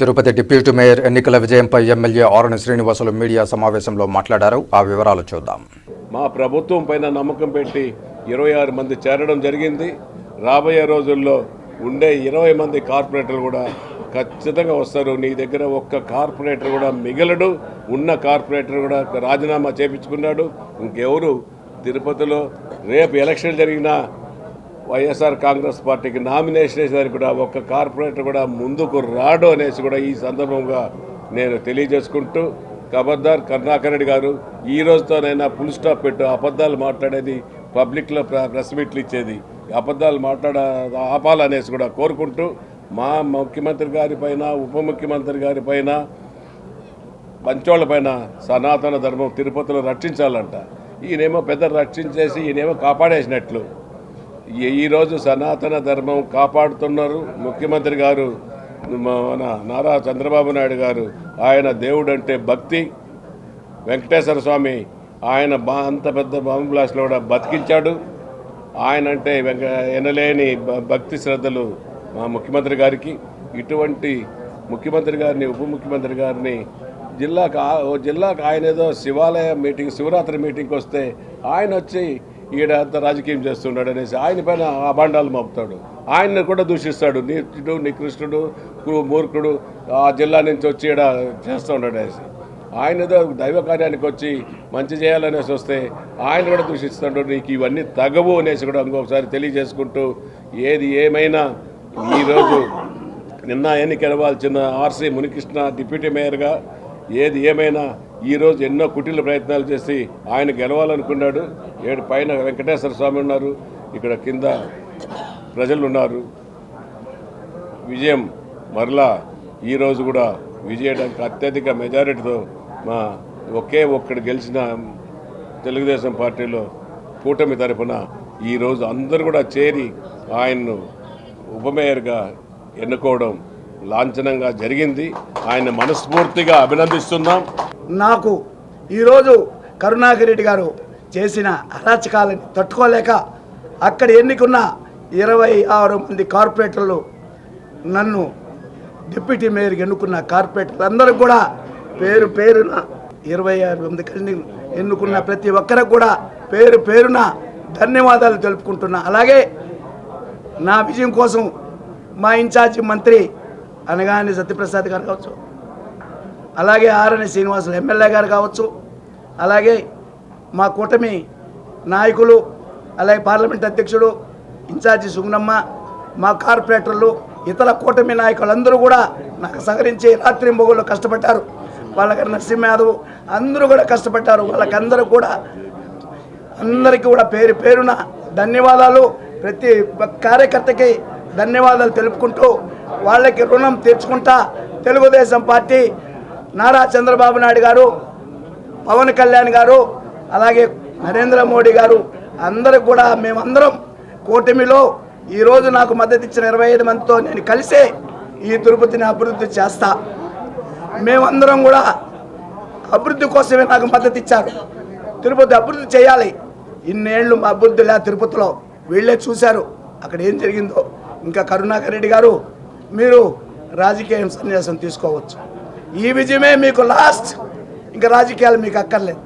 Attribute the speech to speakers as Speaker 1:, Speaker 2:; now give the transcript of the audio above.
Speaker 1: Tirupati deputy mayor ఎన్నికల విజయంపై MLA Aruni Srinivasulu media సమావేశంలో మాట్లాడారు. ఆ వివరాలు చూద్దాం.
Speaker 2: మా ప్రభుత్వం పైన నమ్మకం పెట్టి ఇరవై ఆరు మంది చేరడం జరిగింది. రాబోయే రోజుల్లో ఉండే ఇరవై మంది కార్పొరేటర్లు కూడా ఖచ్చితంగా వస్తారు. నీ దగ్గర ఒక్క కార్పొరేటర్ కూడా మిగలడు. ఉన్న కార్పొరేటర్ కూడా రాజీనామా చేపించుకున్నాడు. ఇంకెవరు తిరుపతిలో రేపు ఎలక్షన్ జరిగినా వైఎస్ఆర్ కాంగ్రెస్ పార్టీకి నామినేషన్ వేసేదానికి కూడా ఒక్క కార్పొరేటర్ కూడా ముందుకు రాడు అనేసి కూడా ఈ సందర్భంగా నేను తెలియజేసుకుంటూ కబర్దార్ కరుణాకర్ రెడ్డి గారు ఈ రోజుతోనైనా ఫుల్ స్టాప్ పెట్టు అబద్ధాలు మాట్లాడేది పబ్లిక్లో ప్ర- ప్రెస్ మీట్లు ఇచ్చేది అబద్ధాలు మాట్లాడ ఆపాలనేసి కూడా కోరుకుంటూ మా ముఖ్యమంత్రి గారి పైన ఉప ముఖ్యమంత్రి గారి పైన పంచోళ్ళ పైన సనాతన ధర్మం తిరుపతిలో రక్షించాలంట. ఈయనేమో పెద్ద రక్షించేసి ఈయనేమో కాపాడేసినట్లు. ఈరోజు సనాతన ధర్మం కాపాడుతున్నారు. ముఖ్యమంత్రి గారు మన నారా చంద్రబాబు నాయుడు గారు ఆయన దేవుడు అంటే భక్తి. వెంకటేశ్వర స్వామి ఆయన బా అంత పెద్ద బాంబు బ్లాస్ట్లో కూడా బతికించాడు. ఆయన అంటే వెంక ఎనలేని భక్తి శ్రద్ధలు మా ముఖ్యమంత్రి గారికి. ఇటువంటి ముఖ్యమంత్రి గారిని ఉప ముఖ్యమంత్రి గారిని జిల్లాకు ఓ జిల్లాకు ఆయన ఏదో శివాలయ మీటింగ్ శివరాత్రి మీటింగ్కి వస్తే ఆయన వచ్చి ఈడ అంత రాజకీయం చేస్తున్నాడు అనేసి ఆయన పైన అభాండాలు మోపుతాడు. ఆయన్ని కూడా దూషిస్తాడు. నీచుడు నికృష్టుడు మూర్ఖుడు ఆ జిల్లా నుంచి వచ్చి ఈడ చేస్తూ ఉన్నాడు అనేసి. ఆయన దైవ కార్యానికి వచ్చి మంచి చేయాలనేసి వస్తే ఆయన కూడా దూషిస్తాడు. నీకు ఇవన్నీ తగవు అనేసి కూడా ఇంకొకసారి తెలియజేసుకుంటూ ఏది ఏమైనా ఈరోజు నిన్న ఎన్నికలవాల్సిన ఆర్సీ మునికృష్ణ డిప్యూటీ మేయర్గా ఏది ఏమైనా ఈరోజు ఎన్నో కుటీల ప్రయత్నాలు చేసి ఆయన గెలవాలనుకున్నాడు. ఏడు పైన వెంకటేశ్వర స్వామి ఉన్నారు. ఇక్కడ కింద ప్రజలు ఉన్నారు. విజయం మరలా ఈరోజు కూడా విజయడానికి అత్యధిక మెజారిటీతో మా ఒకే ఒక్కడు గెలిచిన తెలుగుదేశం పార్టీలో కూటమి తరఫున ఈరోజు అందరూ కూడా చేరి ఆయన్ను ఉపమేయర్గా ఎన్నుకోవడం లాంఛనంగా జరిగింది. ఆయన మనస్ఫూర్తిగా అభినందిస్తున్నాం.
Speaker 3: నాకు ఈరోజు కరుణాకరెడ్డి గారు చేసిన అరాచకాలని తట్టుకోలేక అక్కడ ఎన్నికున్న ఇరవై ఆరు మంది కార్పొరేటర్లు నన్ను డిప్యూటీ మేయర్కి ఎన్నుకున్న కార్పొరేటర్లు అందరూ కూడా పేరు పేరున ఇరవై ఆరు మంది కలిసి ఎన్నుకున్న ప్రతి ఒక్కరికి కూడా పేరు పేరున ధన్యవాదాలు తెలుపుకుంటున్నా. అలాగే నా విజయం కోసం మా ఇన్ఛార్జి మంత్రి అనగానే సత్యప్రసాద్ గారు కావచ్చు. అలాగే ఆర్ఎన్ శ్రీనివాసులు ఎమ్మెల్యే గారు కావచ్చు అలాగే మా కూటమి నాయకులు అలాగే పార్లమెంట్ అధ్యక్షుడు ఇన్ఛార్జి సుగుణమ్మ మా కార్పొరేటర్లు ఇతర కూటమి నాయకులందరూ కూడా నాకు సహకరించి రాత్రి మొగుళ్ళు కష్టపడ్డారు. వాళ్ళకి నరసింహ యాదవ్ అందరూ కూడా కష్టపడ్డారు. వాళ్ళకందరూ కూడా అందరికీ కూడా పేరు పేరున ధన్యవాదాలు. ప్రతి కార్యకర్తకి ధన్యవాదాలు తెలుపుకుంటూ వాళ్ళకి రుణం తీర్చుకుంటా తెలుగుదేశం పార్టీ నారా చంద్రబాబు నాయుడు గారు పవన్ కళ్యాణ్ గారు అలాగే నరేంద్ర మోడీ గారు అందరూ కూడా మేమందరం కూటమిలో ఈరోజు నాకు మద్దతు ఇచ్చిన ఇరవై ఐదు మందితో నేను కలిసే ఈ తిరుపతిని అభివృద్ధి చేస్తా. మేమందరం కూడా అభివృద్ధి కోసమే నాకు మద్దతు ఇచ్చారు. తిరుపతి అభివృద్ధి చేయాలి. ఇన్నేళ్ళు మా అభివృద్ధి లే తిరుపతిలో. వీళ్ళే చూశారు. అక్కడ ఏం జరిగిందో. ఇంకా కరుణాకర్ రెడ్డి గారు మీరు రాజకీయ సన్యాసం తీసుకోవచ్చు. ఈ విజయమే మీకు లాస్ట్ ఇంకా రాజకీయాలు మీకు అక్కర్లేదు